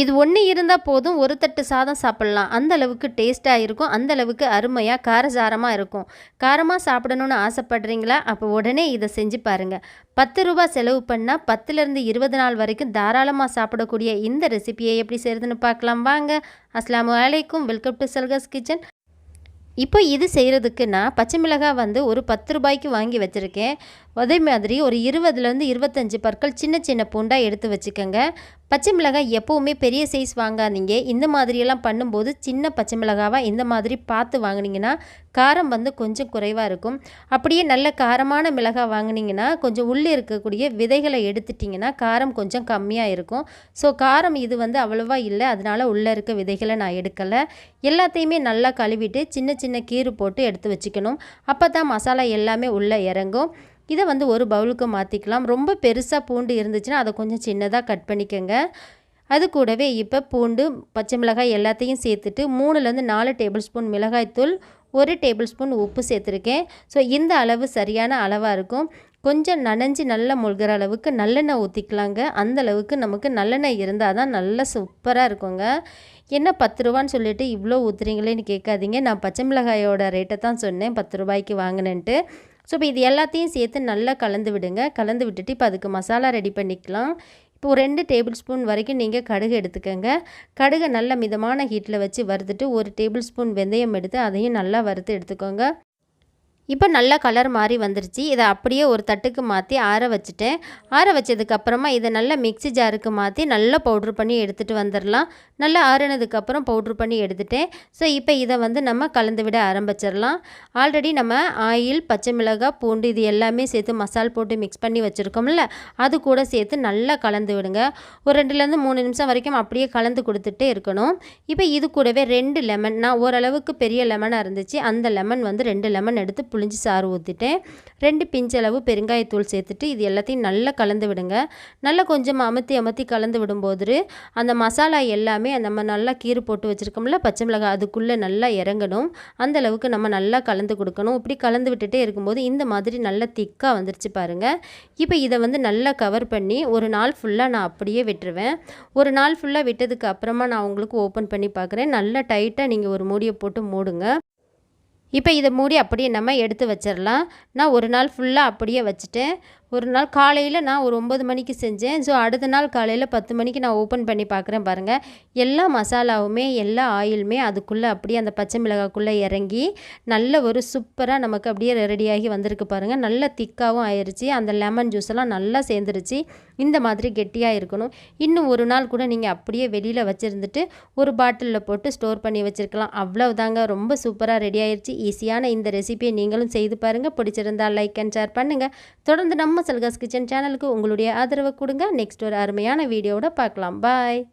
இது ஒன்று இருந்தால் போதும் ஒரு தட்டு சாதம் சாப்பிட்லாம். அந்த அளவுக்கு டேஸ்ட்டாக இருக்கும் அந்த அளவுக்கு அருமையாக காரசாரமாக இருக்கும். காரமாக சாப்பிடணும்னு ஆசைப்படுறீங்களா? அப்போ உடனே இதை செஞ்சு பாருங்கள் பத்து ரூபா செலவு பண்ணால் பத்துலேருந்து இருபது நாள் வரைக்கும் தாராளமாக சாப்பிடக்கூடிய இந்த ரெசிபியை எப்படி செய்கிறதுன்னு பார்க்கலாம். வாங்க அஸ்லாம் வலைக்கும் வெல்கம் டு சல்கஸ் கிச்சன். இப்போ இது செய்கிறதுக்கு நான் பச்சை மிளகாய் வந்து ஒரு பத்து ரூபாய்க்கு வாங்கி வச்சுருக்கேன். அதே மாதிரி ஒரு இருபதுலேருந்து இருபத்தஞ்சி பற்கள் சின்ன சின்ன பூண்டாக எடுத்து வச்சுக்கோங்க. பச்சை மிளகாய் எப்போவுமே பெரிய சைஸ் வாங்காதீங்க. இந்த மாதிரியெல்லாம் பண்ணும்போது சின்ன பச்சை மிளகாவாக இந்த மாதிரி பார்த்து வாங்கினீங்கன்னா காரம் வந்து கொஞ்சம் குறைவாக இருக்கும். அப்படியே நல்ல காரமான மிளகாய் வாங்கினீங்கன்னா கொஞ்சம் உள்ளே இருக்கக்கூடிய விதைகளை எடுத்துட்டிங்கன்னா காரம் கொஞ்சம் கம்மியாக இருக்கும். ஸோ காரம் இது வந்து அவ்வளோவா இல்லை. அதனால் உள்ளே இருக்க விதைகளை நான் எடுக்கலை. எல்லாத்தையுமே நல்லா கழுவிட்டு சின்ன சின்ன கீறு போட்டு எடுத்து வச்சுக்கணும். அப்போ தான் மசாலா எல்லாமே உள்ளே இறங்கும். இதை வந்து ஒரு பவுலுக்கு மாற்றிக்கலாம் ரொம்ப பெருசாக பூண்டு இருந்துச்சுன்னா அதை கொஞ்சம் சின்னதாக கட் பண்ணிக்கோங்க. அது கூடவே இப்போ பூண்டு பச்சை மிளகாய் எல்லாத்தையும் சேர்த்துட்டு மூணுலேருந்து நாலு டேபிள் ஸ்பூன் மிளகாய்த்தூள் ஒரு டேபிள் ஸ்பூன் உப்பு சேர்த்துருக்கேன். ஸோ இந்த அளவு சரியான அளவாக இருக்கும். கொஞ்சம் நனைஞ்சி நல்லா முழுகிற அளவுக்கு நல்லெண்ணெய் ஊற்றிக்கலாங்க அந்த அளவுக்கு நமக்கு நல்லெண்ணெய் இருந்தால் தான் நல்லா சூப்பராக இருக்குங்க. என்ன பத்து ரூபான்னு சொல்லிட்டு இவ்வளோ ஊற்றுறீங்களேன்னு கேட்காதீங்க. நான் பச்சை மிளகாயோட ரேட்டை தான் சொன்னேன். பத்து ரூபாய்க்கு வாங்கினேன்ட்டு. ஸோ இப்போ இது எல்லாத்தையும் சேர்த்து நல்லா கலந்து விடுங்க. கலந்து விட்டுட்டு இப்போ அதுக்கு மசாலா ரெடி பண்ணிக்கலாம். இப்போ ரெண்டு டேபிள் ஸ்பூன் வரைக்கும் நீங்கள் கடுகு எடுத்துக்கோங்க. கடுகை நல்ல மிதமான ஹீட்டில் வச்சு வறுத்துட்டு ஒரு டேபிள் ஸ்பூன் வெந்தயம் எடுத்து அதையும் நல்லா வறுத்து எடுத்துக்கோங்க. இப்போ நல்லா கலர் மாறி வந்துருச்சு. இதை அப்படியே ஒரு தட்டுக்கு மாற்றி ஆற வச்சுட்டேன். ஆற வச்சதுக்கப்புறமா இதை நல்லா மிக்சி ஜாருக்கு மாற்றி நல்லா பவுட்ரு பண்ணி எடுத்துகிட்டு வந்துடலாம் நல்லா ஆறினதுக்கப்புறம் பவுட்ரு பண்ணி எடுத்துட்டேன். ஸோ இப்போ இதை வந்து நம்ம கலந்து விட ஆரம்பிச்சிடலாம் ஆல்ரெடி நம்ம ஆயில் பச்சை மிளகாய் பூண்டு இது எல்லாமே சேர்த்து மசால் போட்டு மிக்ஸ் பண்ணி வச்சுருக்கோம்ல அது கூட சேர்த்து நல்லா கலந்து விடுங்க. ஒரு ரெண்டுலேருந்து மூணு நிமிஷம் வரைக்கும் அப்படியே கலந்து கொடுத்துட்டே இருக்கணும். இப்போ இது கூடவே ரெண்டு லெமன் நான் ஓரளவுக்கு பெரிய லெமனாக இருந்துச்சு. அந்த லெமன் வந்து ரெண்டு லெமன் எடுத்து புளிஞ்சி சாறு ஊற்றிட்டேன் ரெண்டு பிஞ்சளவு பெருங்காயத்தூள் சேர்த்துட்டு இது எல்லாத்தையும் நல்லா கலந்து விடுங்க. நல்லா கொஞ்சம் அமர்த்தி அமர்த்தி கலந்து விடும்போது அந்த மசாலா எல்லாமே நம்ம நல்லா கீறு போட்டு வச்சுருக்கோம்ல பச்சை மிளகாய் அதுக்குள்ளே நல்லா இறங்கணும். அந்த அளவுக்கு நம்ம நல்லா கலந்து கொடுக்கணும். இப்படி கலந்து விட்டுட்டே இருக்கும்போது இந்த மாதிரி நல்லா திக்காக வந்துருச்சு பாருங்கள் இப்போ இதை வந்து நல்லா கவர் பண்ணி ஒரு நாள் ஃபுல்லாக நான் அப்படியே விட்டுருவேன். ஒரு நாள் ஃபுல்லாக விட்டதுக்கு அப்புறமா நான் உங்களுக்கு ஓப்பன் பண்ணி பார்க்குறேன் நல்லா டைட்டாக நீங்கள் ஒரு மூடியை போட்டு மூடுங்க. இப்போ இதை மூடி அப்படியே நம்ம எடுத்து வச்சிடலாம். நான் ஒரு நாள் ஃபுல்லாக அப்படியே வச்சுட்டேன். ஒரு நாள் காலையில் நான் ஒரு ஒம்பது மணிக்கு செஞ்சேன். ஸோ அடுத்த நாள் காலையில் பத்து மணிக்கு நான் ஓப்பன் பண்ணி பார்க்குறேன் பாருங்கள் எல்லா மசாலாவுமே எல்லா ஆயிலுமே அதுக்குள்ளே அப்படியே அந்த பச்சை மிளகாக்குள்ளே இறங்கி நல்ல ஒரு சூப்பராக நமக்கு அப்படியே ரெடியாகி வந்திருக்கு பாருங்கள் நல்ல திக்காகவும் ஆயிடுச்சு அந்த லெமன் ஜூஸ் எல்லாம் நல்லா சேர்ந்துருச்சு. இந்த மாதிரி கெட்டியாக இருக்கணும். இன்னும் ஒரு நாள் கூட நீங்கள் அப்படியே வெளியில் வச்சுருந்துட்டு ஒரு பாட்டிலில் போட்டு ஸ்டோர் பண்ணி வச்சுருக்கலாம். அவ்வளவுதாங்க. ரொம்ப சூப்பராக ரெடி ஆயிடுச்சு ஈஸியான இந்த ரெசிபியை நீங்களும் செய்து பாருங்கள் பிடிச்சிருந்தால் லைக் அண்ட் ஷேர் பண்ணுங்கள் தொடர்ந்து நம்ம நம்ம சல்காஸ் கிச்சன் சேனலுக்கு உங்களுடைய ஆதரவை கொடுங்க. நெக்ஸ்ட் ஒரு அருமையான வீடியோவோட பார்க்கலாம். பாய்.